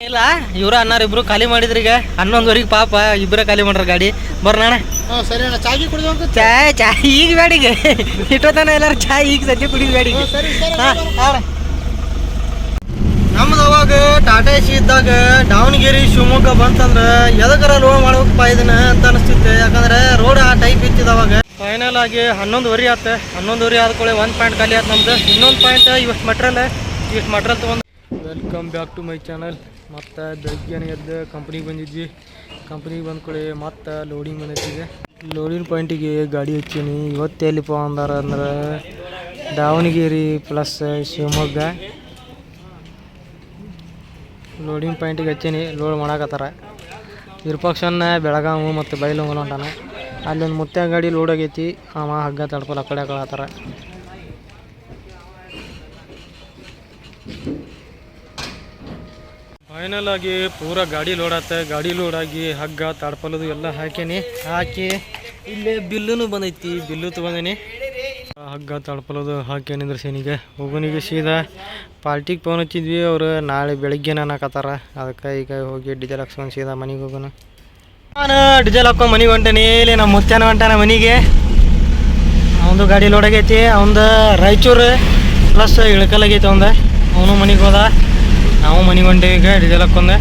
ಇಲ್ಲ ಇವ್ರ ಅನ್ನಾರ ಇಬ್ರು ಖಾಲಿ ಮಾಡಿದ್ರಿ ಈಗ. ಹನ್ನೊಂದುವರೆಗೆ ಪಾಪ ಇಬ್ಬರ ಖಾಲಿ ಮಾಡ್ರ ಗಾಡಿ. ಬರ್ನಣ ಸರಿ ಅಣ್ಣ. ಚಾಗಿ ಕುಡಿದು ಚಾಯ್ ಚಾಯ್ ಈಗ ಬೇಡಿಗೆ ಇಟ್ಟೋತನ ಎಲ್ಲಾರು ಚಾಯ್ ಈಗ ಸದ್ಯ ಕುಡಿದ ಬೇಡಿಗೆ ಸರಿ ಆಡ. ನಮ್ದು ಅವಾಗ ಟಾಟಾ ಎಸಿ ಇದ್ದಾಗ ದಾವಣಗೆರೆ ಶಿವಮೊಗ್ಗ ಬಂತಂದ್ರ ಎದಕ್ಕರ ಲೋಡ್ ಮಾಡ್ಬೇಕಪ್ಪ ಇದನ್ನ ಅಂತ ಅನಿಸ್ತಿತ್ತು. ಯಾಕಂದ್ರೆ ರೋಡ್ ಆ ಟೈಪ್ ಇತ್ತಿದ ಅವಾಗ. ಫೈನಲ್ ಆಗಿ ಹನ್ನೊಂದುವರೆ ಆತ. ಹನ್ನೊಂದುವರೆ ಆದ್ಕೊಳ್ಳೆ ಒಂದು ಪಾಯಿಂಟ್ ಖಾಲಿ ಆಯ್ತು ನಮ್ದು. ಇನ್ನೊಂದು ಪಾಯಿಂಟ್ ಇವತ್ತು ಮಟ್ರಲ್ ಇಷ್ಟು ಮಟ್ರಲ್ ತೊಗೊಂಡು welcome back to my channel ಮತ್ತು ಬೆಳಗ್ಗೆನೇ ಎದ್ದು ಕಂಪ್ನಿಗೆ ಬಂದಿದ್ವಿ. ಕಂಪ್ನಿಗೆ ಬಂದ್ಕೊಳ್ಳಿ ಮತ್ತೆ ಲೋಡಿಂಗ್ ಬಂದೈತಿಗೆ ಲೋಡಿಂಗ್ ಪಾಯಿಂಟಿಗೆ ಗಾಡಿ ಹಚ್ಚೀನಿ. ಇವತ್ತು ಎಲ್ಲಿಪ್ಪ ಅಂದಾರ ಅಂದ್ರೆ ದಾವಣಗೆರೆ ಪ್ಲಸ್ ಶಿವಮೊಗ್ಗ. ಲೋಡಿಂಗ್ ಪಾಯಿಂಟಿಗೆ ಹಚ್ಚೀನಿ. ಲೋಡ್ ಮಾಡಾಕತ್ತಾರ. ವಿರೂಪಾಕ್ಷನ್ನ ಬೆಳಗಾವು ಮತ್ತು ಬೈಲೊಂಗಲ ಹೊಂಟಾನ. ಅಲ್ಲೊಂದು ಮುತ್ಯ ಗಾಡಿ ಲೋಡ್ ಆಗೈತಿ. ಅವ ಹಗ್ಗ ತಡ್ಕೊಲ್ಲ ಆ ಕಡೆ ಕಳತ್ತಾರ ಫೈನಲ್ ಆಗಿ ಪೂರ ಗಾಡಿ ಲೋಡ್ ಆತ. ಗಾಡಿ ಲೋಡ್ ಆಗಿ ಹಗ್ಗ, ತಾಡ್ಪಲದು ಎಲ್ಲ ಹಾಕೇನಿ. ಹಾಕಿ ಇಲ್ಲೇ ಬಿಲ್ಲುನು ಬಂದೈತಿ. ಬಿಲ್ಲು ತಗೊಂಡೇನಿ. ಹಗ್ಗ, ತಾಡ್ಪಲದು ಹಾಕಿ ನಿಂದ್ರಸೇನಿಗೆ ಹೋಗೋನಿಗೆ ಸೀದಾ ಪಾರ್ಟಿಗೆ ಫೋನ್ ಹಚ್ಚಿದ್ವಿ. ಅವರು ನಾಳೆ ಬೆಳಿಗ್ಗೆ ಅನ್ನಕತ್ತಾರ. ಅದಕ್ಕೆ ಈಗ ಹೋಗಿ ಡಿಜೆಲ್ ಹಾಕ್ಸ್ಕೊಂಡು ಸೀದಾ ಮನೆಗೆ ಹೋಗೋಣ. ನಾನು ಡಿಜೆಲ್ ಹಾಕೊಂಡು ಮನೆಗೆ ಹೊಂಟೇನಿ. ಇಲ್ಲಿ ನಮ್ಮ ಮುತ್ಯಾನ ಹೊಂಟಾನ ಮನೆಗೆ. ಅವನದು ಗಾಡಿ ಲೋಡ್ ಆಗೈತಿ. ಅವಂದು ರಾಯಚೂರು ಪ್ಲಸ್ ಇಳಕಲ್ ಆಗೈತಿ ಅವಂದ. ಅವನು ಮನೆಗೆ ಹೋದ. ನಾವು ಮನೆಗೆ ಹೊಂಟೇವಿ ಈಗ ಡೀಸೆಲ್ ಹಾಕೊಂಡೆ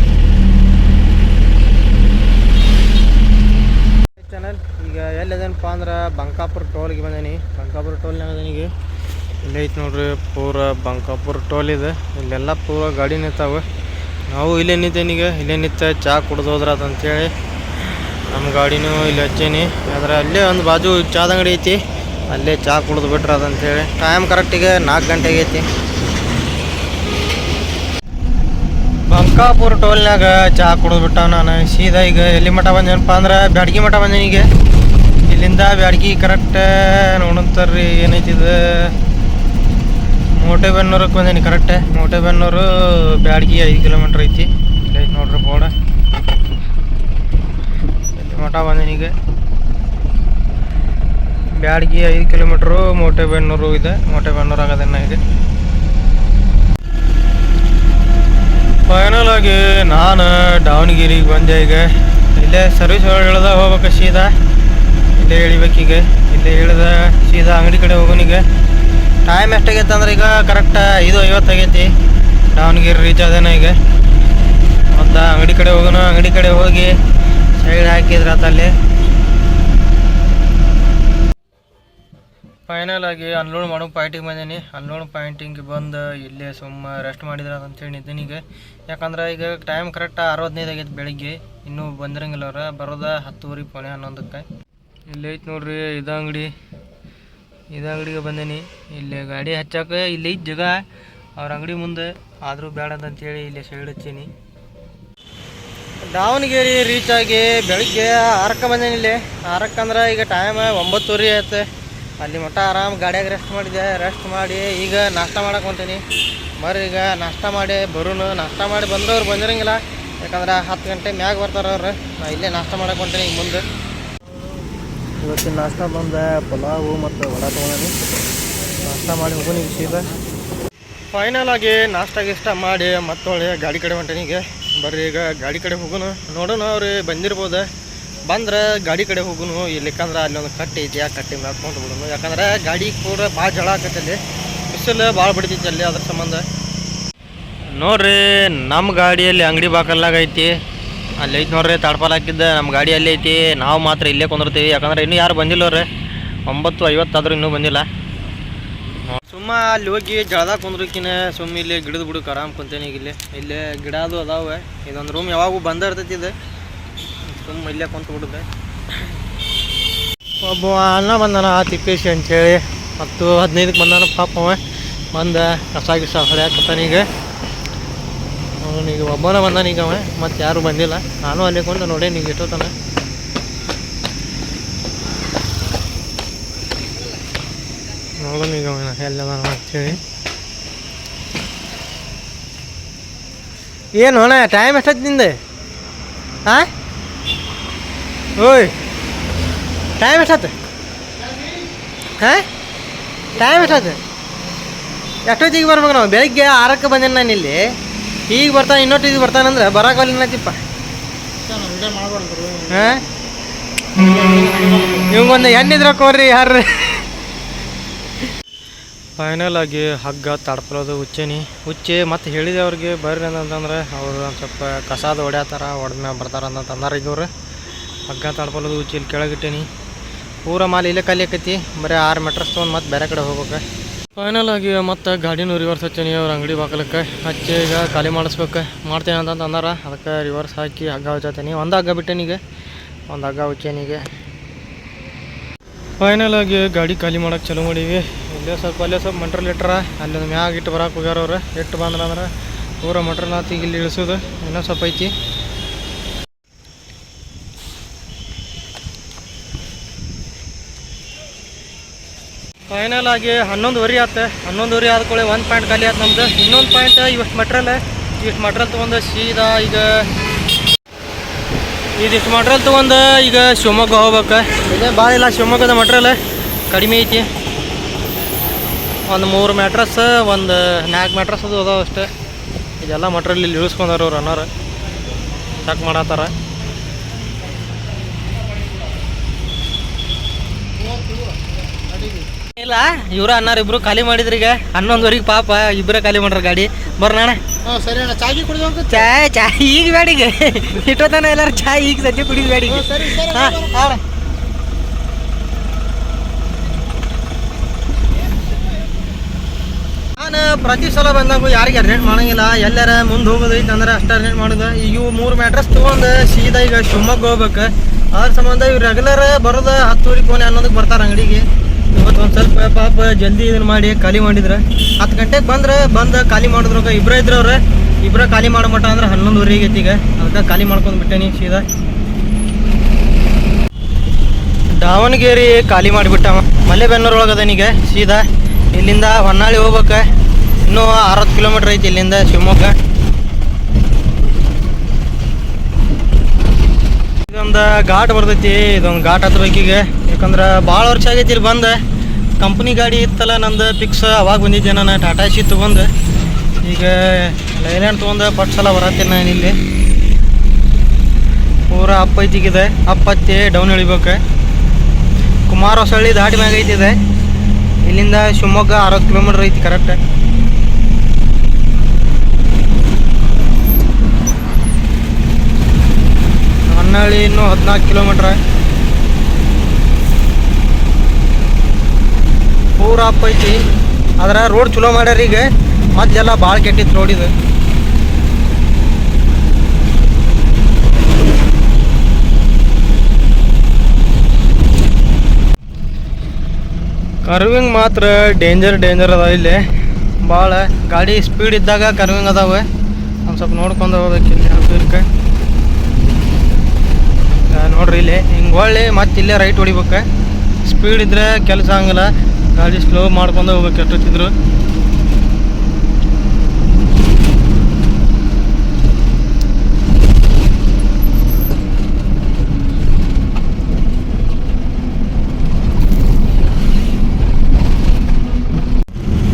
ಚಾನಲ್ ಈಗ ಎಲ್ಲದೇನಪ್ಪ ಅಂದ್ರೆ ಬಂಕಾಪುರ ಟೋಲ್ಗೆ ಬಂದೇನಿ. ಬಂಕಾಪುರ ಟೋಲ್ನಾಗ ನನಗೆ ಇಲ್ಲೇ ಐತೆ ನೋಡ್ರಿ, ಪೂರ ಬಂಕಾಪುರ ಟೋಲ್ ಇದೆ. ಇಲ್ಲೆಲ್ಲ ಪೂರ ಗಾಡಿ ನಿಂತಾವೆ. ನಾವು ಇಲ್ಲೇ ಈಗ. ಇಲ್ಲೇ ನಿಂತ ಚಹಾ ಕುಡ್ದು ಹೋದ್ರಾತ ಅಂತೇಳಿ ನಮ್ಮ ಗಾಡಿನೂ ಇಲ್ಲಿ ಹಚ್ಚೇನಿ. ಆದ್ರೆ ಅಲ್ಲೇ ಒಂದು ಬಾಜು ಚಾದ ಅಂಗಡಿ ಐತಿ. ಅಲ್ಲೇ ಚಹಾ ಕುಡ್ದು ಬಿಟ್ರೆ ಅಂತೇಳಿ. ಟೈಮ್ ಕರೆಕ್ಟಿಗೆ ನಾಲ್ಕು ಗಂಟೆಗೆ ಆಗೈತಿ ಬಂಕಾಪುರ ಟೋಲ್ನಾಗ ಚಹಾ ಕುಡಿದ್ಬಿಟ್ಟ ನಾನು. ಸೀದಾ ಈಗ ಎಲ್ಲಿ ಮಠ ಬಂದೇನಪ್ಪ ಅಂದ್ರೆ ಬ್ಯಾಡ್ಗಿ ಮಠ ಬಂದೇನಿ ಈಗ. ಇಲ್ಲಿಂದ ಬ್ಯಾಡ್ಗಿ ಕರೆಕ್ಟ್ ನೋಡಂತಾರ್ರಿ ಇದು ಮೋಟೆಬೆನ್ನೂರಕ್ಕೆ ಬಂದೇನಿ ಕರೆಕ್ಟ್ ಮೋಟೆಬೆನ್ನೂರು ಬ್ಯಾಡ್ಗಿ ಐದು ಕಿಲೋಮೀಟ್ರ್ ಐತಿ. ಐತಿ ನೋಡ್ರಿ ಬೋಡ. ಎಲ್ಲಿ ಮಠ ಬಂದೇನಿ ಈಗ. ಬ್ಯಾಡ್ಗಿ ಐದು ಕಿಲೋಮೀಟ್ರು ಮೋಟೆಬೆನ್ನೂರು ಇದೆ. ಮೋಟೆಬೆನ್ನೂರು ಆಗೋದನ್ನ ಈಗ. ಫೈನಲ್ ಆಗಿ ನಾನು ದಾವಣಗೆರೆಗೆ ಬಂದೆ ಈಗ. ಇಲ್ಲೇ ಸರ್ವಿಸ್ ಇಳ್ದ ಹೋಗ್ಬೇಕು ಸೀದಾ. ಇಲ್ಲೇ ಇಳಿಬೇಕೀಗ ಇಲ್ಲೇ ಇಳ್ದ ಸೀದಾ ಅಂಗಡಿ ಕಡೆ ಹೋಗೋನಿಗೆ ಟೈಮ್ ಎಷ್ಟಾಗೈತೆ ಅಂದ್ರೆ ಈಗ ಕರೆಕ್ಟ್ ಐದು ಐವತ್ತಾಗೈತಿ ದಾವಣಗೆರೆ ರೀಚ್ ಆದೇನ ಈಗ. ಮತ್ತು ಅಂಗಡಿ ಕಡೆ ಹೋಗೋಣ. ಅಂಗಡಿ ಕಡೆ ಹೋಗಿ ಸೈಡ್ ಹಾಕಿದ್ರೆ ಅಲ್ಲಿ. ಫೈನಲ್ ಆಗಿ ಅನ್ಲೋಡ್ ಮಾಡೋ ಪಾಯಿಂಟಿಗೆ ಬಂದೀನಿ. ಅನ್ಲೋಡ್ ಪಾಯಿಂಟಿಂಗ್ ಬಂದು ಇಲ್ಲೇ ಸುಮ್ಮ ರೆಸ್ಟ್ ಮಾಡಿದ್ರೆ ಅಂತೇಳಿ ಈಗ. ಯಾಕಂದ್ರೆ ಈಗ ಟೈಮ್ ಕರೆಕ್ಟ್ ಆರು ಹದಿನೈದು ಆಗೈತೆ ಬೆಳಿಗ್ಗೆ. ಇನ್ನೂ ಬಂದಿರಂಗಿಲ್ಲ ಅವ್ರ. ಬರೋದ ಹತ್ತುವರೆ ಪೋಣೆ ಹನ್ನೊಂದಕ್ಕೆ. ಇಲ್ಲಿ ಐತೆ ನೋಡ್ರಿ, ಇದು ಅಂಗಡಿ. ಇದು ಅಂಗಡಿಗೆ ಬಂದೀನಿ. ಇಲ್ಲಿ ಗಾಡಿ ಹಚ್ಚಕ್ಕೆ ಇಲ್ಲಿ ಐತೆ ಜಗ. ಅವ್ರ ಅಂಗಡಿ ಮುಂದೆ ಆದರೂ ಅಂತೇಳಿ ಇಲ್ಲಿ ಸೈಡ್ ಹಚ್ಚೀನಿ. ದಾವಣಗೆರೆ ರೀಚ್ ಆಗಿ ಬೆಳಿಗ್ಗೆ ಆರಕ್ಕೆ ಬಂದೇನಿ ಇಲ್ಲಿ. ಆರಕ್ಕೆ ಅಂದ್ರೆ ಈಗ ಟೈಮ್ ಒಂಬತ್ತುವರೆ ಆಯ್ತು. ಅಲ್ಲಿ ಮಟ್ಟ ಆರಾಮ್ ಗಾಡಿಯಾಗ ರೆಸ್ಟ್ ಮಾಡಿದೆ ರೆಸ್ಟ್ ಮಾಡಿ ಈಗ ನಾಷ್ಟ ಮಾಡಕ್ಕೆ ಹೊಂತೀನಿ ಬರ್ರಿ ಈಗ ನಾಷ್ಟ ಮಾಡಿ ಬರೋನು, ನಾಷ್ಟ ಮಾಡಿ ಬಂದವ್ರು ಬಂದಿರಂಗಿಲ್ಲ. ಯಾಕಂದ್ರೆ ಹತ್ತು ಗಂಟೆ ಮ್ಯಾಗ ಬರ್ತಾರ ಅವ್ರು. ನಾ ಇಲ್ಲೇ ನಾಷ್ಟ ಮಾಡಕ್ಕೆ ಹೊಂತೀನಿ ಈಗ ಮುಂದೆ. ಇವತ್ತಿನ ನಾಷ್ಟ ಬಂದ ಪಲಾವು ಮತ್ತು ವಡ ತೊಗೊಂಡಿ ನಾಷ್ಟ ಮಾಡಿ ಹೋಗೋಣ ಸೀದಾ ಫೈನಲ್ ಆಗಿ ನಾಷ್ಟ ಗಿಷ್ಟ ಮಾಡಿ ಮತ್ತೊಳ್ಳೆ ಗಾಡಿ ಕಡೆ ಹೊಂಟೇನಿ ಈಗ. ಬರ್ರಿ ಈಗ ಗಾಡಿ ಕಡೆ ಹೋಗೋಣ ನೋಡೋಣ ಅವ್ರು ಬಂದಿರ್ಬೋದು. ಬಂದ್ರೆ ಗಾಡಿ ಕಡೆ ಹೋಗುನು ಇಲ್ಲಿಕಂದ್ರೆ ಅಲ್ಲಿ ಒಂದು ಕಟ್ಟಿ ಐತಿ ಆ ಕಟ್ಟಿ ಮಾಡ್ಕೊಂಡು ಬಿಡೋನು. ಯಾಕಂದ್ರೆ ಗಾಡಿ ಕೂಡ ಭಾಳ ಜಳ ಆಕೈತೆ ಅಲ್ಲಿ. ಬಿಸಿಲು ಭಾಳ ಬಿಡ್ತೈತಿ ಅಲ್ಲಿ ಅದ್ರ ಸಂಬಂಧ. ನೋಡ್ರಿ ನಮ್ಮ ಗಾಡಿಯಲ್ಲಿ ಅಂಗಡಿ ಬಾಕಲ್ನಾಗ ಐತಿ. ಅಲ್ಲಿ ಐತಿ ನೋಡ್ರಿ ತಾಡ್ಪಾಲ್ ಹಾಕಿದ್ದ ನಮ್ಮ ಗಾಡಿ ಅಲ್ಲಿ ಐತಿ. ನಾವು ಮಾತ್ರ ಇಲ್ಲೇ ಕುಂದಿರ್ತೀವಿ. ಯಾಕಂದ್ರೆ ಇನ್ನೂ ಯಾರು ಬಂದಿಲ್ಲ ರೀ ಒಂಬತ್ತು ಐವತ್ತಾದ್ರೂ ಇನ್ನೂ ಬಂದಿಲ್ಲ. ಸುಮ್ಮ ಅಲ್ಲಿ ಹೋಗಿ ಜಳದಾಗ ಕುಂದ್ರಕಿನ ಸುಮ್ಮ ಇಲ್ಲಿ ಗಿಡದ ಬುಡಕ್ಕೆ ಆರಾಮ್ ಕುಂತೇನೆ ಈಗ ಇಲ್ಲಿ. ಇಲ್ಲೇ ಗಿಡ ಅದು ಅದಾವೆ. ಇದೊಂದು ರೂಮ್ ಯಾವಾಗೂ ಬಂದ ಇರ್ತೈತಿ ಇದು. ಸುಮ್ಮ ಇಲ್ಲೇ ಕುಂತು ಬಿಡುತ್ತೆ ಒಬ್ಬ ಅಣ್ಣ ಬಂದಾನ ತಿಪ್ಪೇಶಿ ಅಂತೇಳಿ. ಮತ್ತು ಹದಿನೈದಕ್ಕೆ ಬಂದಾನ ಪಾಪ ಅವ. ಬಂದ, ಕಸ ಗಿಸ ಹೊಡ್ಯಾಕತ್ತಾನ ಈಗ. ಅವನೀಗ ಒಬ್ಬನ ಬಂದಾನ ಈಗ ಅವ, ಮತ್ತು ಯಾರು ಬಂದಿಲ್ಲ. ನಾನು ಅಲ್ಲಿ ಕೊಂಡು ನೋಡಿ ನೀವು ಎಷ್ಟೋತನ ನೋಡೋಣ ಈಗ ಅವನ ಎಲ್ಲದಾನ ಅಂತೇಳಿ. ಏನು ಅಣ್ಣ ಟೈಮ್ ಎಷ್ಟೊತ್ತು ನಿಂದೆ? ಹಾಂ ಓಯ್. ಟೈಮ್ ಎಷ್ಟೊತ್ತು ಹಾಂ? ಟೈಮ್ ಎಷ್ಟೊತ್ತು ಎಷ್ಟೊತ್ತಿಗೆ ಬರ್ಬೇಕು ನಾವು? ಬೆಳಿಗ್ಗೆ ಆರಕ್ಕೆ ಬಂದೇನೆ ನಾನು ಇಲ್ಲಿ. ಈಗ ಬರ್ತಾನೆ ಇನ್ನೊಟ್ಟು ಇದು ಬರ್ತಾನಂದ್ರೆ ಬರಾಕಲ್ಲ ಏನತ್ತಿಪ್ಪ ವಿಡಿಯೋ ಮಾಡ್ಬಾರ್ದು ಹಾಂ? ಇವಂಗೊಂದು ಎಣ್ಣಿದ್ರ ಕೋರ್ರಿ ಯಾರು ಫೈನಲ್ ಆಗಿ ಹಗ್ಗ ತಡ್ಕೊಳ್ಳೋದು ಉಚ್ಚೇನಿ ಉಚ್ಚೆ ಮತ್ತೆ ಹೇಳಿದೆ ಅವ್ರಿಗೆ ಬರ್ರಿ ಅಂತಂದ್ರೆ ಅವರು ಒಂದು ಸ್ವಲ್ಪ ಕಸಾದ ಹೊಡ್ಯಾತಾರ ಮೇಲೆ ಬರ್ತಾರ ಅಂತ ಈಗ ಅವ್ರು. ಹಗ್ಗ ಉಚ್ಚಿ ಇಲ್ಲಿ ಕೆಳಗಿಟ್ಟೇನಿ ಪೂರ ಮಾಲ್ ಇಲ್ಲೇ ಖಾಲಿ ಆಕೈತಿ. ಬರೀ ಆರು ಮೀಟರ್ಸ್ ತೊಗೊಂಡು ಮತ್ತೆ ಬೇರೆ ಕಡೆ ಹೋಗ್ಬೇಕು. ಫೈನಲ್ ಆಗಿ ಮತ್ತೆ ಗಾಡಿನೂ ರಿವರ್ಸ್ ಹಚ್ಚೀನಿ ಅವ್ರ ಅಂಗಡಿ ಬಾಕಲಕ್ಕೆ. ಹಚ್ಚಿ ಈಗ ಖಾಲಿ ಮಾಡಿಸ್ಬೇಕು. ಮಾಡ್ತೇನೆ ಅಂತ ಅಂದಾರ. ಅದಕ್ಕೆ ರಿವರ್ಸ್ ಹಾಕಿ ಹಗ್ಗ ಹಚ್ಚತೇನಿ. ಒಂದು ಹಗ್ಗ ಬಿಟ್ಟೇನಿಗೆ ಒಂದು ಹಗ್ಗ ಉಚ್ಚೇನಿಗೆ ಫೈನಲ್ ಆಗಿ ಗಾಡಿ ಖಾಲಿ ಮಾಡೋಕ್ಕೆ ಚಲೋ ಮಾಡೀವಿ. ಇಲ್ಲೇ ಸ್ವಲ್ಪ, ಅಲ್ಲೇ ಸ್ವಲ್ಪ ಮಂಟ್ರಲ್ಲಿ ಇಟ್ಟರ ಅಲ್ಲಿ ಮ್ಯಾಗ ಇಟ್ಟು ಬರಕ್ಕೆ ಹೋಗ್ಯಾರ ಅವ್ರು. ಇಟ್ಟು ಬಂದ್ರೆ ಅಂದ್ರೆ ಪೂರ ಮಟ್ರಲ್ ಆತಿ ಇಲ್ಲಿ ಇಳಿಸೋದು. ಇನ್ನೂ ಸ್ವಲ್ಪ ಐತಿ. ಫೈನಲ್ ಆಗಿ ಹನ್ನೊಂದುವರೆ ಆತ ಹನ್ನೊಂದುವರೆ ಆದ್ಕೊಳ್ಳಿ ಒಂದು ಪಾಯಿಂಟ್ ಖಾಲಿ ಆಯ್ತು ನಮ್ದು. ಇನ್ನೊಂದು ಪಾಯಿಂಟ್ ಇವತ್ತು ಮಟ್ರಲ್ ಇಷ್ಟು ಮಟ್ರಲ್ ತೊಗೊಂಡು ಸೀದಾ ಈಗ ಇದಿಷ್ಟು ಮಟ್ರಲ್ ತೊಗೊಂಡು ಈಗ ಶಿವಮೊಗ್ಗ ಹೋಗ್ಬೇಕು. ಇದೇ ಭಾಳ ಇಲ್ಲ, ಶಿವಮೊಗ್ಗದ ಮಟ್ರಲ್ ಕಡಿಮೆ ಐತಿ. ಒಂದು ಮೂರು ಮ್ಯಾಟ್ರಸ್ ಒಂದು ನಾಲ್ಕು ಮ್ಯಾಟ್ರಸ್ ಅದು ಅದಾವ ಅಷ್ಟೇ. ಇದೆಲ್ಲ ಮಟ್ರಲ್ ಇಲ್ಲಿ ಇಳಿಸ್ಕೊಂಡಾರ ಅವ್ರು ಅನ್ನೋರು ಚೆಕ್ ಮಾಡತ್ತಾರ. ಇಲ್ಲ ಇವ್ರ ಅನ್ನಾರ ಇಬ್ರು ಖಾಲಿ ಮಾಡಿದ್ರಿ ಈಗ. ಹನ್ನೊಂದುವರೆಗೆ ಪಾಪ ಇಬ್ಬರೇ ಖಾಲಿ ಮಾಡ್ರ ಗಾಡಿ. ಬರ್ನಣ್ಣ ಹ್ಞೂ ಸರಿ ಅಣ್ಣ. ಚಾಗಿ ಕುಡಿದು ಚಾಯ್ ಚಾಯ್ ಈಗ ಬೇಡಿಗೆ ಇಟ್ಟೋತನ ಎಲ್ಲಾರು ಚಾಯ್ ಈಗ ಸದ್ಯ ಕುಡಿದು ಬೇಡ ಸರಿ ಹಾಂ ಹಾಂ ನಾನು ಪ್ರತಿ ಸಲ ಬಂದಾಗ ಯಾರಿಗೆ ಅರ್ಜೆಂಟ್ ಮಾಡಂಗಿಲ್ಲ. ಎಲ್ಲಾರ ಮುಂದೆ ಹೋಗೋದೈತೆ ಅಂದ್ರೆ ಅಷ್ಟು ಅರ್ಜೆಂಟ್ ಮಾಡೋದು. ಈಗ ಇವು ಮೂರು ಮ್ಯಾಟ್ರಸ್ ತೊಗೊಂಡು ಸೀದಾ ಈಗ ಶಿವಮೊಗ್ಗ ಹೋಗ್ಬೇಕು. ಅದ್ರ ಸಂಬಂಧ ಇವ್ರು ರೆಗ್ಯುಲರ್ ಬರೋದು ಹತ್ತುವರೆ ಕೋಣೆ ಅನ್ನೋದಕ್ಕೆ ಬರ್ತಾರೆ ಅಂಗಡಿಗೆ. ಇವತ್ತು ಒಂದು ಸ್ವಲ್ಪ ಪಾಪ ಜಲ್ದಿ ಇದನ್ನ ಮಾಡಿ ಖಾಲಿ ಮಾಡಿದ್ರೆ. ಹತ್ತು ಗಂಟೆಗೆ ಬಂದ್ರೆ ಬಂದು ಖಾಲಿ ಮಾಡಿದ್ರು ಇಬ್ಬರೇ ಇದ್ರು ಅವ್ರೆ ಇಬ್ಬರ ಖಾಲಿ ಮಾಡೋ ಮಟ್ಟ ಅಂದ್ರೆ ಹನ್ನೊಂದುವರೆಗೆ ಐತಿ ಈಗ. ಅದಕ್ಕೆ ಖಾಲಿ ಮಾಡ್ಕೊಂಡು ನೀ ಸೀದಾ. ದಾವಣಗೆರೆ ಖಾಲಿ ಮಾಡಿಬಿಟ್ಟ ಮಲೆಬೆನ್ನೂರೊಳಗೆ ಒಳಗದನೀಗ ಸೀದಾ. ಇಲ್ಲಿಂದ ಹೊನ್ನಾಳಿ ಹೋಗ್ಬೇಕು. ಇನ್ನೂ ಅರವತ್ತು ಕಿಲೋಮೀಟ್ರ್ ಐತಿ ಇಲ್ಲಿಂದ ಶಿವಮೊಗ್ಗ. ಇದೊಂದು ಘಾಟ್ ಬರ್ತೈತಿ, ಇದೊಂದು ಘಾಟ್ ಹತ್ತಬೇಕೀಗ ಯಾಕಂದ್ರೆ ಭಾಳ ವರ್ಷ ಆಗೈತಿ ಇಲ್ಲಿ ಬಂದು. ಕಂಪ್ನಿ ಗಾಡಿ ಇತ್ತಲ್ಲ, ನಂದು ಫಿಕ್ಸ್ ಅವಾಗ ಬಂದಿದ್ದೆ ನಾನು ಟಾಟಾ ಸಿ ತೊಗೊಂಡು. ಈಗ ಲೈಲ್ಯಾಂಡ್ ತೊಗೊಂಡು ಪಟ್ಸಲ ಸಲ ನಾನು ಇಲ್ಲಿ. ಪೂರ ಅಪ್ಪ ಐತಿಗಿದೆ ಅಪ್ಪ ಹತ್ತಿ ಡೌನ್ ಇಳಿಬೇಕು. ಕುಮಾರ ಹೊಸಳ್ಳಿ ದಾಟಿ ಮ್ಯಾಗ ಐತಿದೆ. ಇಲ್ಲಿಂದ ಶಿವಮೊಗ್ಗ ಅರವತ್ತು ಕಿಲೋಮೀಟ್ರ್ ಐತಿ ಕರೆಕ್ಟ್ ಹೊನ್ನಳ್ಳಿ ಇನ್ನೂ ಹದಿನಾಲ್ಕು ಕಿಲೋಮೀಟ್ರ್ ಪೂರ ಅಪ್ ಐತಿ ಆದ್ರೆ ರೋಡ್ ಚಲೋ ಮಾಡ್ಯಾರ ಈಗ. ಮತ್ತೆಲ್ಲ ಭಾಳ ಕೆಟ್ಟಿತ್ತು ರೋಡ್ ಇದು. ಕರ್ವಿಂಗ್ ಮಾತ್ರ ಡೇಂಜರ್ ಡೇಂಜರ್ ಅದಾವ ಇಲ್ಲಿ. ಭಾಳ ಗಾಡಿ ಸ್ಪೀಡ್ ಇದ್ದಾಗ ಕರ್ವಿಂಗ್ ಅದಾವೆ. ಒಂದು ಸ್ವಲ್ಪ ನೋಡ್ಕೊಂಡು ಹೋಗ್ಬೇಕು ಇಲ್ಲಿ ಹತ್ತಿರಕ್ಕೆ ನೋಡ್ರಿ ಇಲ್ಲಿ. ಹಿಂಗೆ ಒಳ್ಳೆ ಮತ್ತೆ ಇಲ್ಲೇ ರೈಟ್ ಹೊಡಿಬೇಕು. ಸ್ಪೀಡ್ ಇದ್ರೆ ಕೆಲಸ ಆಗಂಗಿಲ್ಲ. ಗಾಡಿ ಸ್ಲೋ ಮಾಡ್ಕೊಂಡು ಹೋಗ್ಬೇಕು ಎಷ್ಟೊತ್ತಿದ್ರು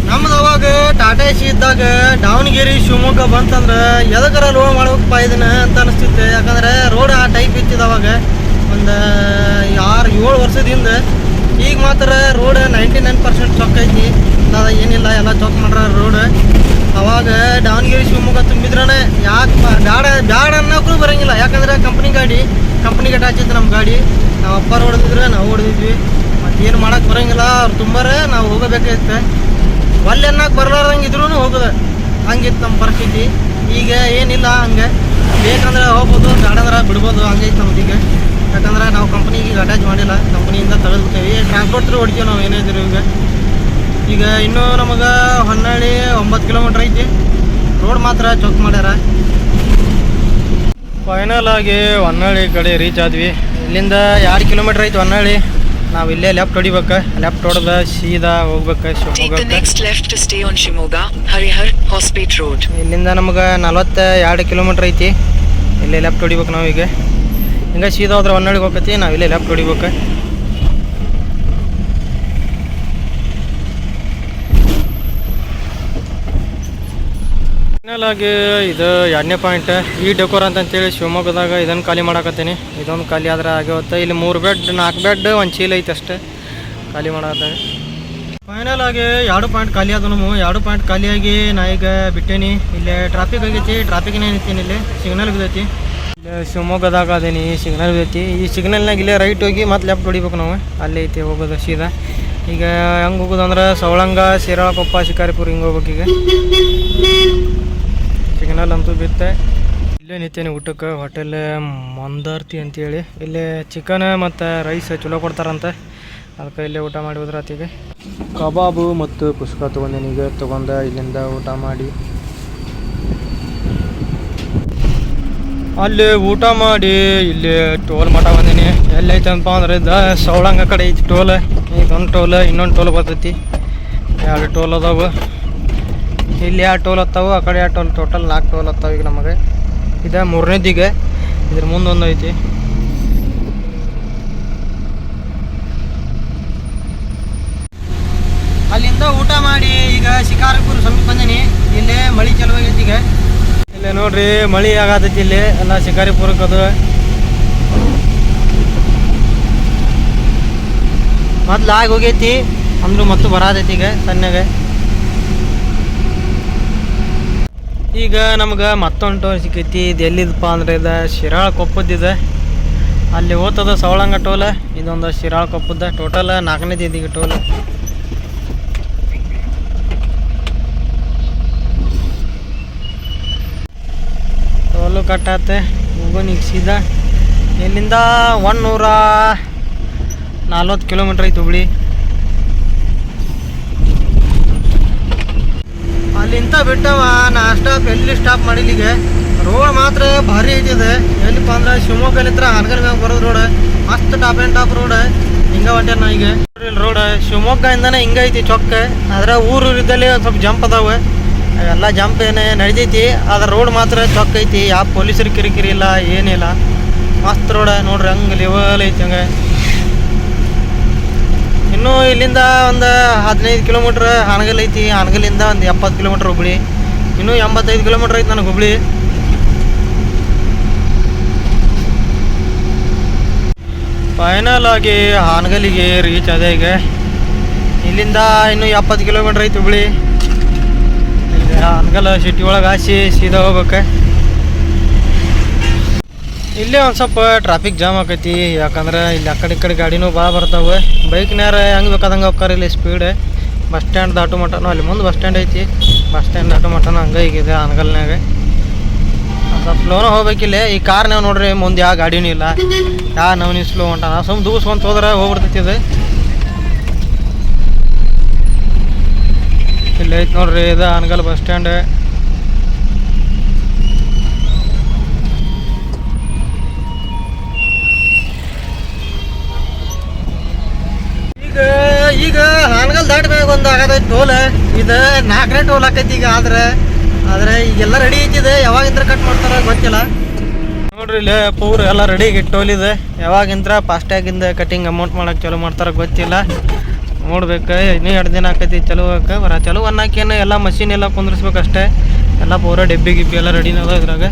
ನಮ್ದು ಅವಾಗ ಟಾಟಾ ಇದ್ದಾಗ ದಾವಣಗೆರೆ, ಶಿವಮೊಗ್ಗ ಬಂತಂದ್ರೆ ಎದಕ್ಕರ ಲೋಡ್ ಮಾಡ್ಬೇಕಪ್ಪ ಇದನ್ನ ಅಂತ ಅನಿಸ್ತಿತ್ತು. ಯಾಕಂದ್ರೆ ರೋಡ್ ಆ ಟೈಪ್ ಇತ್ತಿದ ಅವಾಗ ಒಂದು ಆರು ಏಳು ವರ್ಷದಿಂದ ಈಗ ಮಾತ್ರ ರೋಡ್ ನೈಂಟಿ ನೈನ್ ಪರ್ಸೆಂಟ್ ಚೊಕ್ ಐತಿ. ಅದ ಏನಿಲ್ಲ, ಎಲ್ಲ ಚೊಕ್ ಮಾಡ್ರ ರೋಡ್ ಅವಾಗ ದಾವಣಗೆರೆ, ಶಿವಮೊಗ್ಗ ತುಂಬಿದ್ರನೆ ಯಾಕೆ ಬ್ಯಾಡ ಬ್ಯಾಡ ಅನ್ನೋಕ್ಕೂ ಬರೋಂಗಿಲ್ಲ. ಯಾಕಂದ್ರೆ ಕಂಪ್ನಿ ಗಾಡಿ ಕಂಪ್ನಿಗೆ ಅಟ್ಯಾಚ್ ನಮ್ಮ ಗಾಡಿ. ನಾವು ಅಪ್ಪಾರು ಹೊಡೆದಿದ್ರೆ, ನಾವು ಹೊಡೆದಿದ್ವಿ. ಮತ್ತು ಏನು ಮಾಡಕ್ಕೆ ಬರಂಗಿಲ್ಲ, ಅವ್ರು ತುಂಬಾರೆ ನಾವು ಹೋಗಬೇಕೈತೆ ಒಲ್ಲೆ ಅನ್ನಕ್ಕೆ ಬರಲಾರ್ದಂಗೆ ಇದ್ರೂ ಹೋಗೋದು. ಹಂಗಿತ್ತು ನಮ್ಮ ಪರಿಸ್ಥಿತಿ. ಈಗ ಏನಿಲ್ಲ ಹಂಗೆ. ಬೇಕಂದ್ರೆ ಹೋಗ್ಬೋದು ಬೇಡಂದ್ರೆ ಬಿಡ್ಬೋದು, ಹಂಗೈತೆ ಈಗ ಯಾಕಂದ್ರೆ ನಾವು ಕಂಪ್ನಿಗೆ ಅಟ್ಯಾಚ್ ಮಾಡಿಲ್ಲ. ಕಂಪ್ನಿಯಿಂದ ತೆಗೆದ್ಬಿಟ್ಟೇವಿ. ಟ್ರಾನ್ಸ್ಪೋರ್ಟ್ ಥ್ರೂ ಹೊಡ್ತೀವಿ ನಾವು ಏನೇ ಇದ್ರು ಈಗ. ಈಗ ಇನ್ನೂ ನಮಗೆ ಹೊನ್ನಾಳಿ ಒಂಬತ್ತು ಕಿಲೋಮೀಟ್ರ್ ಐತಿ. ರೋಡ್ ಮಾತ್ರ ಚೊಕ್ ಮಾಡ್ಯಾರ. ಫೈನಲ್ ಆಗಿ ಹೊನ್ನಾಳಿ ಕಡೆ ರೀಚ್ ಆದ್ವಿ. ಇಲ್ಲಿಂದ ಎರಡು ಕಿಲೋಮೀಟ್ರ್ ಐತಿ ಹೊನ್ನಾಳಿ. ನಾವು ಇಲ್ಲೇ ಲೆಫ್ಟ್ ಹೊಡಿಬೇಕು. ಲೆಫ್ಟ್ ಹೊಡೆದ ಸೀದಾ ಹೋಗ್ಬೇಕು ಶಿವಮೊಗ್ಗ Shimoga, Harihar, Hospet ಇಲ್ಲಿಂದ ನಮಗೆ ನಲ್ವತ್ತ ಎರಡು ಕಿಲೋಮೀಟ್ರ್ ಐತಿ. ಇಲ್ಲೇ ಲೆಫ್ಟ್ ಹೊಡಿಬೇಕು ನಾವೀಗ. ಈಗ ಹಿಂಗೆ ಸೀದಾ ಹೋದ್ರೆ ಹೊನ್ನಳಿಗೆ ಹೋಗತಿ ನಾವು ಇಲ್ಲೇ ಲೆಫ್ಟ್ ಹೊಡಿಬೇಕು. ಫೈನಲ್ ಆಗಿ ಇದು ಎರಡನೇ ಪಾಯಿಂಟ್ ಈ ಡೆಕೋರ್ ಅಂತಂತೇಳಿ ಶಿವಮೊಗ್ಗದಾಗ ಇದನ್ನು ಖಾಲಿ ಮಾಡಕತ್ತೀನಿ. ಇದೊಂದು ಖಾಲಿ ಆದ್ರೆ ಆಗೇ ಇಲ್ಲಿ ಮೂರು ಬೆಡ್ ನಾಲ್ಕು ಬೆಡ್ ಒಂದು ಚೀಲ ಐತೆ ಅಷ್ಟೇ. ಖಾಲಿ ಮಾಡಕತ್ತೀನಿ ಫೈನಲ್ ಆಗಿ ಎರಡು ಪಾಯಿಂಟ್ ಖಾಲಿ ಆದ ನಮ್ಮ ಎರಡು ಪಾಯಿಂಟ್ ಖಾಲಿಯಾಗಿ ನಾ ಈಗ ಬಿಟ್ಟೇನಿ. ಇಲ್ಲೇ ಟ್ರಾಫಿಕ್ ಆಗೈತಿ ಟ್ರಾಫಿಕ್ನೇ ನಿಂತೀನಿ ಇಲ್ಲಿ? ಸಿಗ್ನಲ್ ಬಿದ್ದೈತಿ ಶಿವಮೊಗ್ಗದಾಗ ಅದೇನಿ ಸಿಗ್ನಲ್ ಐತಿ ಈ ಸಿಗ್ನಲ್ನಾಗ ಇಲ್ಲೇ ರೈಟ್ ಹೋಗಿ ಮತ್ತೆ ಲೆಫ್ಟ್ ಹೊಡಿಬೇಕು ನಾವು. ಅಲ್ಲೇ ಐತಿ ಹೋಗೋದು ಸೀದಾ. ಈಗ ಹೆಂಗೆ ಹೋಗೋದು ಅಂದ್ರೆ ಸವಳಂಗ, ಶಿರಾಳಕೊಪ್ಪ, ಶಿಕಾರಿಪುರ ಹಿಂಗೆ ಹೋಗ್ಬೇಕು ಈಗ. ಸಿಗ್ನಲ್ ಅಂತೂ ಬಿತ್ತೆ ಇಲ್ಲೇ ನಿಂತೇನೆ ಊಟಕ್ಕೆ ಹೋಟೆಲ್ ಮಂದಾರ್ತಿ ಅಂತೇಳಿ. ಇಲ್ಲಿ ಚಿಕನ್ ಮತ್ತು ರೈಸ್ ಚಲೋ ಕೊಡ್ತಾರಂತೆ. ಅದಕ್ಕೆ ಇಲ್ಲೇ ಊಟ ಮಾಡಿ ಹೋದ್ರೆ ಆತಿಗೆ ಕಬಾಬು ಮತ್ತು ಪುಷ್ಕ ತೊಗೊಂಡೇನೀಗ ತೊಗೊಂಡ ಇಲ್ಲಿಂದ ಊಟ ಮಾಡಿ. ಅಲ್ಲಿ ಊಟ ಮಾಡಿ ಇಲ್ಲಿ ಟೋಲ್ ಮಠ ಬಂದೀನಿ. ಎಲ್ಲೈತಂಪ ಅಂದ್ರೆ ಇದು ಸೌಳಂಗ ಕಡೆ ಐತಿ ಟೋಲ್. ಇದೊಂದು ಟೋಲ್, ಇನ್ನೊಂದು ಟೋಲ್ ಬರ್ತೈತಿ. ಎರಡು ಟೋಲ್ ಅದಾವು. ಇಲ್ಲಿ ಎರಡು ಟೋಲ್ ಹತ್ತಾವು, ಆ ಕಡೆ ಎರಡು ಟೋಲ್ ಟೋಟಲ್ ನಾಲ್ಕು ಟೋಲ್ ಹತ್ತಾವ ಈಗ ನಮಗೆ. ಇದು ಮೂರನೇದೀಗ ಇದ್ರ ಮುಂದೊಂದು ಐತಿ. ಅಲ್ಲಿಂದ ಊಟ ಮಾಡಿ ಈಗ ಶಿಕಾರಪುರ ಸಮೀಪ ಬಂದೀನಿ. ಇಲ್ಲೇ ಮಳಿ ಚಲೋ ಈಗ. ಇಲ್ಲಿ ನೋಡ್ರಿ, ಮಳಿ ಆಗತೈತಿ ಇಲ್ಲಿ. ಎಲ್ಲ ಶಿಕಾರಿಪುರಕ್ಕೆ ಅದು. ಮೊದ್ಲು ಆಗಿ ಹೋಗೈತಿ. ಅಂದ್ರೂ ಮತ್ತು ಬರತೈತಿ ಈಗ, ಸಣ್ಣಗ. ಈಗ ನಮ್ಗೆ ಮತ್ತೊಂದು ಟೋಲ್ ಸಿಕ್ಕೈತಿ. ಇದು ಎಲ್ಲಿದಪ್ಪ ಅಂದ್ರೆ ಇದು ಶಿರಾಳ ಕೊಪ್ಪದಿದೆ ಅಲ್ಲಿ ಓದ್ತದ ಸವಳಂಗ ಟೋಲ್. ಇದೊಂದು ಶಿರಾಳ ಕೊಪ್ಪದ ಟೋಟಲ್ ನಾಲ್ಕನೇದು ಇದೀಗ ಟೋಲ್. ಟೋಲು ಆತೆ ಹೋಗೋಣ ಈಗ ಸೀದಾ. ಇಲ್ಲಿಂದ ಒಂದು ನೂರ ನಲ್ವತ್ತು ಕಿಲೋಮೀಟ್ರ್ ಐತೆ ಹುಬ್ಳಿ. ಅಲ್ಲಿಂತ ಬಿಟ್ಟವ, ನಾ ಸ್ಟಾಪ್ ಎಲ್ಲಿ ಸ್ಟಾಪ್ ಮಾಡಿಲ್ಲಿಗೆ. ರೋಡ್ ಮಾತ್ರ ಭಾರಿ ಐತಿದೆ. ಎಲ್ಲಿಪ್ಪ ಅಂದ್ರೆ ಶಿವಮೊಗ್ಗಲಿತ್ರ ಹನಗರ್ ಮ್ಯಾಗ ಬರೋದು ರೋಡ್. ಮಸ್ತ್ ಟಾಪ್ ಆ್ಯಂಡ್ ಟಾಪ್ ರೋಡ್. ಹಿಂಗ ಹೊಂಟೆ ನಾ ಈಗ. ರೋಡ್ ಶಿವಮೊಗ್ಗದಿಂದನೇ ಹಿಂಗೈತಿ ಚೊಕ್ಕ. ಆದ್ರೆ ಊರು ಇದ್ದಲ್ಲಿ ಸ್ವಲ್ಪ ಜಂಪ್ ಅದಾವೆ. ಎಲ್ಲ ಜಂಪ್ ಏನೇ ನಡೆದೈತಿ, ಆದ್ರೆ ರೋಡ್ ಮಾತ್ರ ಚೊಕ್ಕ ಐತಿ ಯಾವ ಪೊಲೀಸರು ಕಿರಿಕಿರಿ ಇಲ್ಲ, ಏನಿಲ್ಲ. ಮಸ್ತ್ ರೋಡ ನೋಡ್ರಿ, ಹಂಗೆ ಲೆವೆಲ್ ಐತಿ ಹಂಗೆ. ಇನ್ನು ಇಲ್ಲಿಂದ ಒಂದು ಹದಿನೈದು ಕಿಲೋಮೀಟ್ರ್ ಹಾನಗಲ್ ಐತಿ ಹಾನಗಲಿಂದ ಒಂದು ಎಪ್ಪತ್ತು ಕಿಲೋಮೀಟ್ರ್ ಹುಬ್ಳಿ. ಇನ್ನೂ ಎಂಬತ್ತೈದು ಕಿಲೋಮೀಟ್ರ್ ಐತಿ ನನಗೆ ಹುಬ್ಳಿ. ಫೈನಲ್ ಆಗಿ ಹಾನಗಲಿಗೆ ರೀಚ್ ಅದೇ ಈಗ. ಇಲ್ಲಿಂದ ಇನ್ನೂ ಎಪ್ಪತ್ತು ಕಿಲೋಮೀಟ್ರ್ ಐತಿ ಹುಬ್ಳಿ. ಹಾನಗಲ್ ಸಿಟಿ ಒಳಗೆ ಹಾಸಿ ಸೀದಾ ಹೋಗ್ಬೇಕು. ಇಲ್ಲೇ ಒಂದು ಸ್ವಲ್ಪ ಟ್ರಾಫಿಕ್ ಜಾಮ್ ಆಕೈತಿ, ಯಾಕಂದ್ರೆ ಇಲ್ಲಿ ಆ ಕಡೆ ಈ ಕಡೆ ಗಾಡಿನೂ ಭಾಳ ಬರ್ತಾವೆ. ಬೈಕ್ನಾರ ಹೆಂಗೆ ಬೇಕಾದಂಗೆ ಹೋಗ್ತಾರೆ ಇಲ್ಲಿ ಸ್ಪೀಡ್ ಬಸ್ ಸ್ಟ್ಯಾಂಡ್ ದಾಟು ಮಟನೂ ಅಲ್ಲಿ ಮುಂದೆ ಬಸ್ ಸ್ಟ್ಯಾಂಡ್ ಐತಿ. ಬಸ್ ಸ್ಟ್ಯಾಂಡ್ ದಾಟು ಮಟನ ಹಂಗೆ ಈಗಿದೆ ಅನಗಲ್ನಾಗ ಸ್ವಲ್ಪ ಸ್ಲೋನ ಹೋಗ್ಬೇಕಿಲ್ಲ ಈ ಕಾರ್ ನಾವು ನೋಡ್ರಿ, ಮುಂದೆ ಯಾವ ಗಾಡಿನೂ ಇಲ್ಲ. ಯಾ ನವನಿ ಸ್ಲೋ ಹೊಂಟಾನ. ಸುಮ್ಮ ದೂಸ್ಕೊಂತ ಹೋದ್ರೆ ಹೋಗ್ಬಿಡ್ತೈತಿ ಇದು. ಇಲ್ಲಿ ಐತಿ ನೋಡ್ರಿ ಇದು ಆನ್ಗಲ್ ಬಸ್ ಸ್ಟ್ಯಾಂಡ್. ಈಗ ಈಗ ಹಾನಗಲ್ ದಾಟ ಮ್ಯಾಗ ಒಂದು ಆಗದೈತಿ ಟೋಲ್ ಇದು ನಾಲ್ಕನೇ ಟೋಲ್ ಆಕೈತಿ ಈಗ ಆದ್ರೆ. ಆದ್ರೆ ಈಗೆಲ್ಲ ರೆಡಿ ಐತಿದೆ ಯಾವಾಗಿಂದ್ರ ಕಟ್ ಮಾಡ್ತಾರ ಗೊತ್ತಿಲ್ಲ. ನೋಡ್ರಿ ಇಲ್ಲಿ ಪೂರ್ ಎಲ್ಲ ರೆಡಿ ಟೋಲ್ ಇದೆ. ಯಾವಾಗಿಂತ್ರ ಫಾಸ್ಟ್ಯಾಗಿಂದ ಕಟಿಂಗ್ ಅಮೌಂಟ್ ಮಾಡಕ್ ಚಾಲೂ ಮಾಡ್ತಾರ ಗೊತ್ತಿಲ್ಲ. ನೋಡ್ಬೇಕು, ಇನ್ನೂ ಎರಡು ದಿನ ಆಕೈತಿ ಚಲೋ ಹೋಗಕ್ಕೆ ಬರ ಚಲೋ ಅನ್ನಕ್ಕೇನು ಎಲ್ಲ ಮಷಿನ್ ಎಲ್ಲ ಕುಂದ್ರಿಸ್ಬೇಕಷ್ಟೇ ಎಲ್ಲ ಪೂರ ಡೆಬ್ಬಿ ಗಿಬ್ಬಿ ಎಲ್ಲ ರೆಡಿನ ಇದ್ರಾಗ.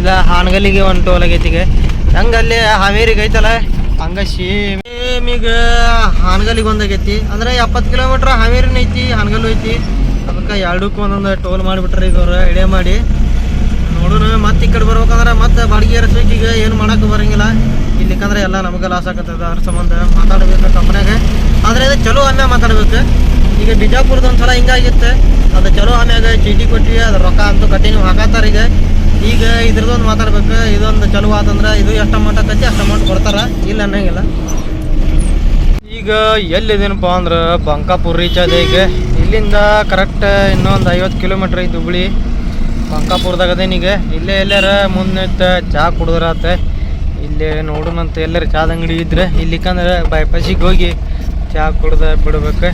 ಇಲ್ಲ ಹಾನಗಲ್ಲಿಗೆ ಒಂದು ಟೋಲ್ ಹಂಗ ಅಲ್ಲಿ ಹಾವೇರಿಗೆ ಐತಲ್ಲ? ಹಂಗ ಶೇಮಿಗ ಹಾನಗಲ್ಲಿಗೆ ಒಂದಾಗೈತಿ ಅಂದ್ರೆ ಎಪ್ಪತ್ತು ಕಿಲೋಮೀಟ್ರ್ ಹಾವೇರಿನ ಐತಿ, ಹಾನಗಲ್ಲು ಐತಿ. ಅದಕ್ಕೆ ಎರಡಕ್ಕೂ ಒಂದೊಂದು ಟೋಲ್ ಮಾಡಿಬಿಟ್ರೆ ಈಗ ಅವ್ರು ಎಡೆ ಮಾಡಿ. ನೋಡೋಣ ಮತ್ತೆ ಈ ಕಡೆ ಬರ್ಬೇಕಂದ್ರೆ ಮತ್ತೆ ಬಾಡಿಗೆ ಏರಿಸ್ಬೇಕೀಗ ಏನು ಮಾಡಕ್ಕೆ ಬರಂಗಿಲ್ಲ. ಇಲ್ಲಿಕಂದ್ರೆ ಎಲ್ಲ ನಮಗೆ ಲಾಸ್ ಆಗತ್ತದ ಅದ್ರ ಸಂಬಂಧ ಮಾತಾಡಬೇಕು ಕಂಪ್ನಿಯಾಗೆ ಆದರೆ ಇದು ಚಲೋ ಆಮ್ಯಾಗ ಮಾತಾಡ್ಬೇಕು. ಈಗ ಬಿಜಾಪುರದ ಒಂದು ಸಲ ಹಿಂಗಾಗಿತ್ತು. ಅದು ಚಲೋ ಆಮ್ಯಾಗ ಚೀಟಿ ಕೊಟ್ಟಿವಿ ಅದು ರೊಕ್ಕ ಅಂತೂ ಕಂಟಿನ್ಯೂ ಹಾಕತ್ತಾರ ಈಗ. ಈಗ ಇದ್ರದೊಂದು ಮಾತಾಡ್ಬೇಕು, ಇದೊಂದು ಚಲೋ ಆತಂದ್ರೆ ಇದು ಎಷ್ಟು ಅಮೌಂಟ್ ಆಕತಿ ಅಷ್ಟು ಅಮೌಂಟ್ ಕೊಡ್ತಾರ? ಇಲ್ಲ ಅನ್ನಂಗಿಲ್ಲ. ಈಗ ಎಲ್ಲಿದೇನಪ್ಪ ಅಂದ್ರೆ ಬಂಕಾಪುರ್ ರೀಚ್ ಅದೇ ಈಗ. ಇಲ್ಲಿಂದ ಕರೆಕ್ಟ್ ಇನ್ನೊಂದು ಐವತ್ತು ಕಿಲೋಮೀಟ್ರ್ ಐತಿ ಹುಬ್ಳಿ. ಬಂಕಾಪುರದಾಗ ಅದೇನೀಗ ಇಲ್ಲೇ ಎಲ್ಲಾರ ಮುಂದೆ ಚಹಾ ಕುಡಿದ್ರಾತ ಇಲ್ಲೇ ನೋಡೋಣಂತ ಎಲ್ಲರ ಚಾದ ಅಂಗಡಿ ಇದ್ರೆ ಇಲ್ಲಿಕಂದ್ರೆ ಬೈಪಾಸಿಗೆ ಹೋಗಿ ಚಾ ಕುಡ್ದ ಬಿಡ್ಬೇಕು.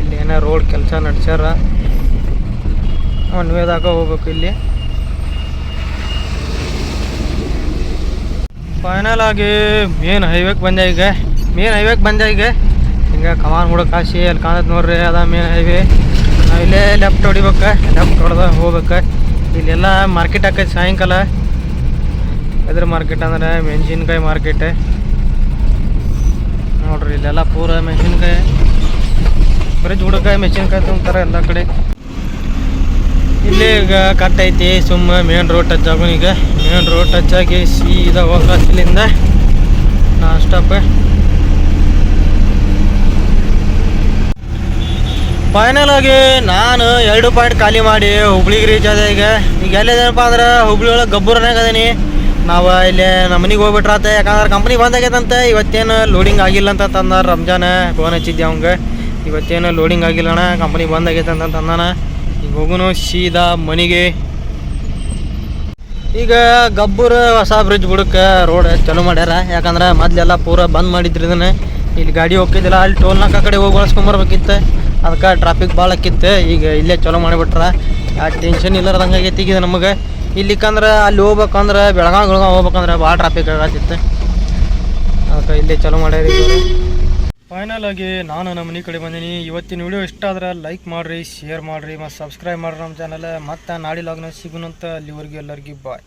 ಇಲ್ಲಿ ಏನೋ ರೋಡ್ ಕೆಲಸ ನಡ್ಸ್ಯಾರ. ಒನ್ ವೇದಾಗ ಹೋಗ್ಬೇಕು ಇಲ್ಲಿ. ಫೈನಲ್ ಆಗಿ ಮೇನ್ ಹೈವೇಗೆ ಬಂದೆ ಈಗ. ಮೇನ್ ಹೈವೇಗೆ ಬಂದೆ ಈಗ. ಹಿಂಗೆ ಕಮಾನ್ ಹುಡುಗ ಕಾಶಿ ಅಲ್ಲಿ ಕಾಣತ್ ನೋಡ್ರಿ, ಅದ ಮೇನ್ ಹೈವೇ ನಾವು ಇಲ್ಲೇ ಲೆಫ್ಟ್ ಹೊಡಿಬೇಕು ಲೆಫ್ಟ್ ಹೊಡೆದ ಹೋಗ್ಬೇಕು. ಇಲ್ಲೆಲ್ಲ ಮಾರ್ಕೆಟ್ ಹಾಕೈತಿ ಸಾಯಂಕಾಲ. ಎದ್ರ ಮಾರ್ಕೆಟ್ ಅಂದ್ರೆ ಮೆಣಸಿನ್ಕಾಯಿ ಮಾರ್ಕೆಟ್ ನೋಡ್ರಿ, ಇಲ್ಲೆಲ್ಲ ಪೂರ ಮೆಣಸಿನ್ಕಾಯಿ. ಬರೀ ಜುಡಕಾಯಿ ಮೆಣಸಿನ್ಕಾಯಿ ತುಂಬ್ತಾರೆ ಎಲ್ಲ ಕಡೆ. ಇಲ್ಲಿ ಈಗ ಕಟ್ ಐತಿ, ಸುಮ್ಮ ಮೇನ್ ರೋಡ್ ಟಚ್ ಆಗೋಣ ಈಗ. ಮೇನ್ ರೋಡ್ ಟಚ್ ಆಗಿ ಸೀದಾ ಹೋಗ ಇಲ್ಲಿಂದ ನಾನ್ ಸ್ಟಾಪ್ ಫೈನಲ್ ಆಗಿ ನಾನು ಎರಡು ಪಾಯಿಂಟ್ ಖಾಲಿ ಮಾಡಿ ಹುಬ್ಳಿಗೆ ರೀಚ್ ಆದ ಈಗ. ಈಗ ಎಲ್ಲಿದೇನಪ್ಪ ಅಂದ್ರೆ ಹುಬ್ಳಿ ಒಳಗೆ ಗಬ್ಬೂರನಾಗ ಅದೀನಿ. ನಾವು ಇಲ್ಲಿ ನಮ್ಮ ಮನೆಗೆ ಹೋಗ್ಬಿಟ್ರಾತ ಯಾಕಂದ್ರೆ ಕಂಪ್ನಿ ಆಗೈತಂತೆ ಇವತ್ತೇನು ಲೋಡಿಂಗ್ ಆಗಿಲ್ಲ ಅಂತ ತಂದಾರ ರಂಜಾನ. ಫೋನ್ ಹಚ್ಚಿದ್ದೆ ಅವಂಗೆ. ಇವತ್ತೇನು ಲೋಡಿಂಗ್ ಆಗಿಲ್ಲ ಅಣ್ಣ. ಕಂಪ್ನಿ ಬಂದ್ ಆಗೈತೆ ಅಂತ ತಂದಾನ. ಈಗ ಹೋಗುನು ಸೀದಾ ಮನೆಗೆ. ಈಗ ಗಬ್ಬರ್ ಹೊಸ ಬ್ರಿಡ್ಜ್ ಬುಡಕ್ಕೆ ರೋಡ್ ಚಲೋ ಮಾಡ್ಯಾರ. ಯಾಕಂದ್ರೆ ಮೊದ್ಲೆಲ್ಲ ಪೂರ ಬಂದ್ ಮಾಡಿದ್ರಿ ಇದನ್ನು ಇಲ್ಲಿ ಗಾಡಿ ಹೋಗ್ತಿದ್ದಿಲ್ಲ. ಅಲ್ಲಿ ಟೋಲ್ನಾಕ ಕಡೆ ಹೋಗಿ ಬಳಸ್ಕೊಂಬರ್ಬೇಕಿತ್ತು ಅದಕ್ಕೆ ಟ್ರಾಫಿಕ್ ಭಾಳ ಆಕಿತ್ತು. ಈಗ ಇಲ್ಲೇ ಚಲೋ ಮಾಡಿಬಿಟ್ರ. ಆ ಟೆನ್ಷನ್ ಇಲ್ಲಾರ್ದಂಗೆ ಆಗೈತಿ ಈಗ ನಮಗೆ. ಇಲ್ಲಿಕಂದ್ರೆ ಅಲ್ಲಿ ಹೋಗ್ಬೇಕಂದ್ರೆ ಬೆಳಗಾವಿ ಬೆಳಗಾವಿ ಹೋಗ್ಬೇಕಂದ್ರೆ ಭಾಳ ಟ್ರಾಫಿಕ್ ಆಗತ್ತಿತ್ತು. ಅದಕ್ಕೆ ಇಲ್ಲಿ ಚಲೋ ಮಾಡ್ಯಾರಿ ಫೈನಲ್ ಆಗಿ ನಾನು ನಮ್ಮ ಮನೆ ಕಡೆ ಬಂದೀನಿ. ಇವತ್ತಿನ ವಿಡಿಯೋ ಇಷ್ಟ ಆದ್ರೆ ಲೈಕ್ ಮಾಡಿರಿ ಶೇರ್ ಮಾಡಿರಿ, ಮತ್ತು ಸಬ್ಸ್ಕ್ರೈಬ್ ಮಾಡಿರಿ ನಮ್ಮ ಚಾನಲ್ ಮತ್ತು ನಾಡಿ ಲಾಗ್ನ ಸಿಗುನಂತ ಅಲ್ಲಿವರೆಗೂ ಎಲ್ಲರಿಗೂ ಬಾಯ್